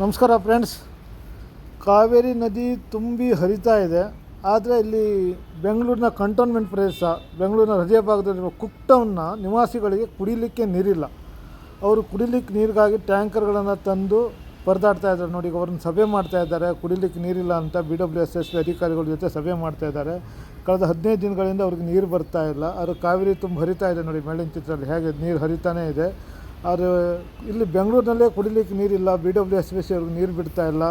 ನಮಸ್ಕಾರ ಫ್ರೆಂಡ್ಸ್. ಕಾವೇರಿ ನದಿ ತುಂಬಿ ಹರಿತಾ ಇದೆ. ಆದರೆ ಇಲ್ಲಿ ಬೆಂಗಳೂರಿನ ಕಂಟೋನ್ಮೆಂಟ್ ಪ್ರದೇಶ, ಬೆಂಗಳೂರಿನ ಹೃದಯ ಭಾಗದಲ್ಲಿರುವ ಕುಕ್ಟೌನ್ನ ನಿವಾಸಿಗಳಿಗೆ ಕುಡಿಲಿಕ್ಕೆ ನೀರಿಲ್ಲ. ಅವರು ಕುಡಿಲಿಕ್ಕೆ ನೀರಿಗಾಗಿ ಟ್ಯಾಂಕರ್ಗಳನ್ನು ತಂದು ಪರದಾಡ್ತಾ ಇದ್ದಾರೆ. ನೋಡಿ ಅವ್ರನ್ನ ಸಭೆ ಮಾಡ್ತಾ ಇದ್ದಾರೆ. ಕುಡಿಲಿಕ್ಕೆ ನೀರಿಲ್ಲ ಅಂತ ಬಿ ಡಬ್ಲ್ಯೂ ಎಸ್ ಎಸ್ ಅಧಿಕಾರಿಗಳ ಜೊತೆ ಸಭೆ ಮಾಡ್ತಾ ಇದ್ದಾರೆ. ಕಳೆದ ಹದಿನೈದು ದಿನಗಳಿಂದ ಅವ್ರಿಗೆ ನೀರು ಬರ್ತಾ ಇಲ್ಲ. ಅದು ಕಾವೇರಿ ತುಂಬ ಹರಿತಾ ಇದೆ ನೋಡಿ, ಮೇಲಿನ ಚಿತ್ರದಲ್ಲಿ ಹೇಗೆ ನೀರು ಹರಿತಾನೇ ಇದೆ. ಆದರೆ ಇಲ್ಲಿ ಬೆಂಗಳೂರಿನಲ್ಲೇ ಕುಡಿಲಿಕ್ಕೆ ನೀರಿಲ್ಲ B W S B C ಅವ್ರಿಗೆ ನೀರು ಬಿಡ್ತಾ ಇಲ್ಲ.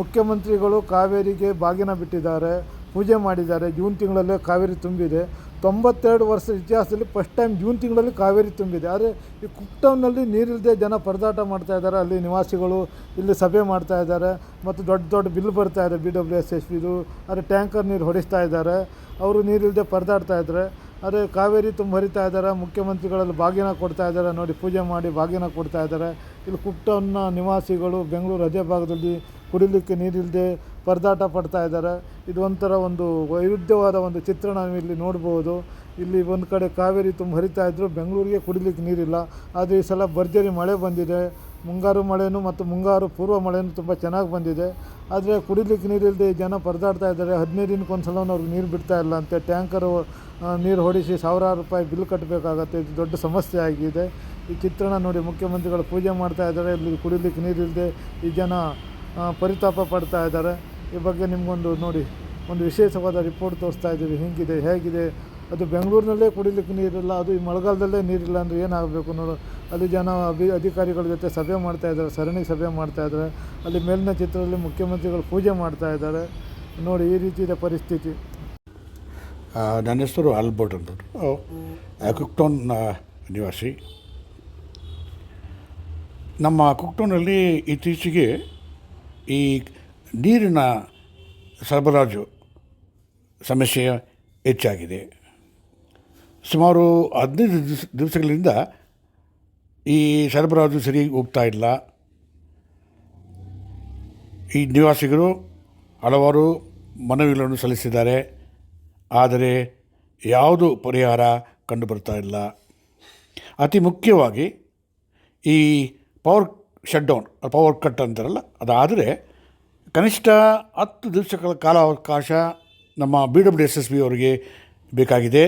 ಮುಖ್ಯಮಂತ್ರಿಗಳು ಕಾವೇರಿಗೆ ಬಾಗಿನ ಬಿಟ್ಟಿದ್ದಾರೆ, ಪೂಜೆ ಮಾಡಿದ್ದಾರೆ. ಜೂನ್ ತಿಂಗಳಲ್ಲೇ ಕಾವೇರಿ ತುಂಬಿದೆ. ತೊಂಬತ್ತೆರಡು ವರ್ಷದ ಇತಿಹಾಸದಲ್ಲಿ ಫಸ್ಟ್ ಟೈಮ್ ಜೂನ್ ತಿಂಗಳಲ್ಲಿ ಕಾವೇರಿ ತುಂಬಿದೆ. ಆದರೆ ಈ ಕುಕ್ಟೌನ್ನಲ್ಲಿ ನೀರಿಲ್ಲದೆ ಜನ ಪರದಾಟ ಮಾಡ್ತಾ ಇದ್ದಾರೆ. ಅಲ್ಲಿ ನಿವಾಸಿಗಳು ಇಲ್ಲಿ ಸಭೆ ಮಾಡ್ತಾ ಇದ್ದಾರೆ. ಮತ್ತು ದೊಡ್ಡ ದೊಡ್ಡ ಬಿಲ್ ಬರ್ತಾ ಇದೆ ಬಿ ಡಬ್ಲ್ಯೂ ಎಸ್ ಎಸ್ ಬಿದು ಆದರೆ ಟ್ಯಾಂಕರ್ ನೀರು ಹೊಡಿಸ್ತಾ ಇದ್ದಾರೆ. ಅವರು ನೀರಿಲ್ಲದೆ ಪರದಾಡ್ತಾ ಇದ್ದಾರೆ. ಅದೇ ಕಾವೇರಿ ತುಂಬ ಹರಿತಾ ಇದ್ದಾರೆ, ಮುಖ್ಯಮಂತ್ರಿಗಳಲ್ಲಿ ಬಾಗಿನ ಕೊಡ್ತಾ ಇದ್ದಾರೆ, ನೋಡಿ ಪೂಜೆ ಮಾಡಿ ಬಾಗಿನ ಕೊಡ್ತಾ ಇದ್ದಾರೆ. ಇಲ್ಲಿ ಕುಟ್ಟನ್ನ ನಿವಾಸಿಗಳು ಬೆಂಗಳೂರು ಹೃದಯ ಭಾಗದಲ್ಲಿ ಕುಡಿಲಿಕ್ಕೆ ನೀರಿಲ್ಲದೆ ಪರದಾಟ ಪಡ್ತಾ ಇದ್ದಾರೆ. ಇದು ಒಂಥರ ಒಂದು ವೈವಿಧ್ಯವಾದ ಒಂದು ಚಿತ್ರಣ ನಾವು ಇಲ್ಲಿ ನೋಡ್ಬೋದು. ಇಲ್ಲಿ ಒಂದು ಕಡೆ ಕಾವೇರಿ ತುಂಬ ಹರಿತಾ ಇದ್ದರು ಬೆಂಗಳೂರಿಗೆ ಕುಡಿಲಿಕ್ಕೆ ನೀರಿಲ್ಲ. ಆದರೆ ಈ ಸಲ ಭರ್ಜರಿ ಮಳೆ ಬಂದಿದೆ. ಮುಂಗಾರು ಮಳೆಯೂ ಮತ್ತು ಮುಂಗಾರು ಪೂರ್ವ ಮಳೆಯೂ ತುಂಬ ಚೆನ್ನಾಗಿ ಬಂದಿದೆ. ಆದರೆ ಕುಡಿಲಿಕ್ಕೆ ನೀರಿಲ್ಲದೆ ಜನ ಪರದಾಡ್ತಾ ಇದ್ದಾರೆ. ಹದಿನೈದು ದಿನಕ್ಕೆ ಒಂದು ಸಲ ಅವ್ರಿಗೆ ನೀರು ಬಿಡ್ತಾ ಇಲ್ಲ ಅಂತೆ. ಟ್ಯಾಂಕರು ನೀರು ಹೊಡಿಸಿ ಸಾವಿರಾರು ರೂಪಾಯಿ ಬಿಲ್ ಕಟ್ಟಬೇಕಾಗತ್ತೆ ಇದು ದೊಡ್ಡ ಸಮಸ್ಯೆ ಆಗಿದೆ. ಈ ಚಿತ್ರಣ ನೋಡಿ ಮುಖ್ಯಮಂತ್ರಿಗಳು ಪೂಜೆ ಮಾಡ್ತಾ ಇದ್ದಾರೆ. ಇಲ್ಲಿ ಕುಡಿಲಿಕ್ಕೆ ನೀರಿಲ್ಲದೆ ಈ ಜನ ಪರಿತಾಪ ಪಡ್ತಾ ಇದ್ದಾರೆ. ಈ ಬಗ್ಗೆ ನಿಮಗೊಂದು ನೋಡಿ, ಒಂದು ವಿಶೇಷವಾದ ರಿಪೋರ್ಟ್ ತೋರಿಸ್ತಾ ಇದ್ದೀವಿ. ಹೇಗಿದೆ ಹೇಗಿದೆ? ಅದು ಬೆಂಗಳೂರಿನಲ್ಲೇ ಕುಡಿಲಿಕ್ಕೆ ನೀರಿಲ್ಲ, ಅದು ಈ ಮಳೆಗಾಲದಲ್ಲೇ ನೀರಿಲ್ಲ ಅಂದರೆ ಏನಾಗಬೇಕು ನೋಡು. ಅಲ್ಲಿ ಜನ ಅಭಿ ಅಧಿಕಾರಿಗಳ ಜೊತೆ ಸಭೆ ಮಾಡ್ತಾಯಿದ್ದಾರೆ ಸರಣಿ ಸಭೆ ಮಾಡ್ತಾಯಿದ್ದಾರೆ ಅಲ್ಲಿ ಮೇಲಿನ ಚಿತ್ರದಲ್ಲಿ ಮುಖ್ಯಮಂತ್ರಿಗಳು ಪೂಜೆ ಮಾಡ್ತಾಯಿದ್ದಾರೆ ನೋಡಿ ಈ ರೀತಿ ಇದೆ ಪರಿಸ್ಥಿತಿ ನನ್ನ ಹೆಸರು ಆಲ್ಬರ್ಟ್ ಅಂದ್ಬಿಟ್ಟು. ಕುಕ್ಟೋನ್ ಕುಕ್ಟೌನ್ ನಿವಾಸಿ. ನಮ್ಮ ಕುಕ್ಟೋನಲ್ಲಿ ಇತ್ತೀಚೆಗೆ ಈ ನೀರಿನ ಸರಬರಾಜು ಸಮಸ್ಯೆ ಹೆಚ್ಚಾಗಿದೆ. ಸುಮಾರು ಹದಿನೈದು ದಿವಸ ದಿವಸಗಳಿಂದ ಈ ಸರಬರಾಜು ಸರಿ ಹೋಗ್ತಾ ಇಲ್ಲ. ಈ ನಿವಾಸಿಗರು ಹಲವಾರು ಮನವಿಗಳನ್ನು ಸಲ್ಲಿಸಿದ್ದಾರೆ. ಆದರೆ ಯಾವುದು ಪರಿಹಾರ ಕಂಡುಬರ್ತಾ ಇಲ್ಲ. ಅತಿ ಮುಖ್ಯವಾಗಿ ಈ power shut down power cut ಅಂತಾರಲ್ಲ, ಅದಾದರೆ ಕನಿಷ್ಠ ಹತ್ತು ದಿವಸಗಳ ಕಾಲಾವಕಾಶ ನಮ್ಮ B W S S B ಅವರಿಗೆ ಬೇಕಾಗಿದೆ.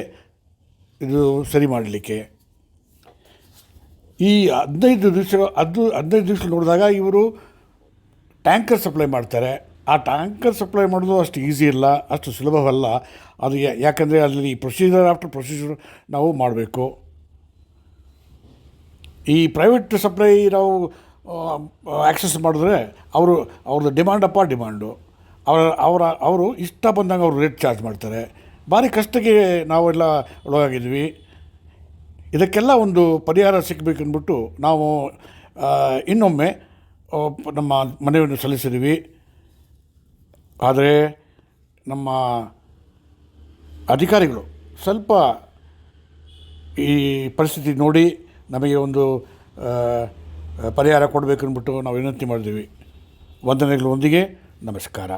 ಇದು ಸರಿ ಮಾಡಲಿಕ್ಕೆ. ಈ ಹದಿನೈದು ದಿವಸ ಅದು ಹದಿನೈದು ದಿವಸ ನೋಡಿದಾಗ ಇವರು ಟ್ಯಾಂಕರ್ ಸಪ್ಲೈ ಮಾಡ್ತಾರೆ. ಆ ಟ್ಯಾಂಕರ್ ಸಪ್ಲೈ ಮಾಡೋದು ಅಷ್ಟು ಈಸಿ ಇಲ್ಲ, ಅಷ್ಟು ಸುಲಭವಲ್ಲ. ಅದು ಯಾಕಂದರೆ ಅಲ್ಲಿ ಪ್ರೊಸೀಜರ್ ಆಫ್ಟರ್ ಪ್ರೊಸೀಜರ್ ನಾವು ಮಾಡಬೇಕು. ಈ ಪ್ರೈವೇಟ್ ಸಪ್ಲೈ ನಾವು ಆ್ಯಕ್ಸಸ್ ಮಾಡಿದ್ರೆ ಅವರು, ಅವ್ರದ್ದು ಡಿಮ್ಯಾಂಡ್ ಅಪ್ಪ ಡಿಮ್ಯಾಂಡು ಅವರ ಅವರ, ಅವರು ಇಷ್ಟ ಬಂದಂಗೆ ಅವರು ರೇಟ್ ಚಾರ್ಜ್ ಮಾಡ್ತಾರೆ. ಭಾರಿ ಕಷ್ಟಕ್ಕೆ ನಾವೆಲ್ಲ ಒಳಗಾಗಿದ್ವಿ. ಇದಕ್ಕೆಲ್ಲ ಒಂದು ಪರಿಹಾರ ಸಿಗಬೇಕು ನಾವು ಇನ್ನೊಮ್ಮೆ ನಮ್ಮ ಮನವಿಯನ್ನು ಸಲ್ಲಿಸಿದ್ದೀವಿ. ಆದರೆ ನಮ್ಮ ಅಧಿಕಾರಿಗಳು ಸ್ವಲ್ಪ ಈ ಪರಿಸ್ಥಿತಿ ನೋಡಿ ನಮಗೆ ಒಂದು ಪರಿಹಾರ ಕೊಡಬೇಕನ್ಬಿಟ್ಟು ನಾವು ವಿನಂತಿ ಮಾಡಿದ್ದೀವಿ. ವಂದನೆಗಳೊಂದಿಗೆ ನಮಸ್ಕಾರ.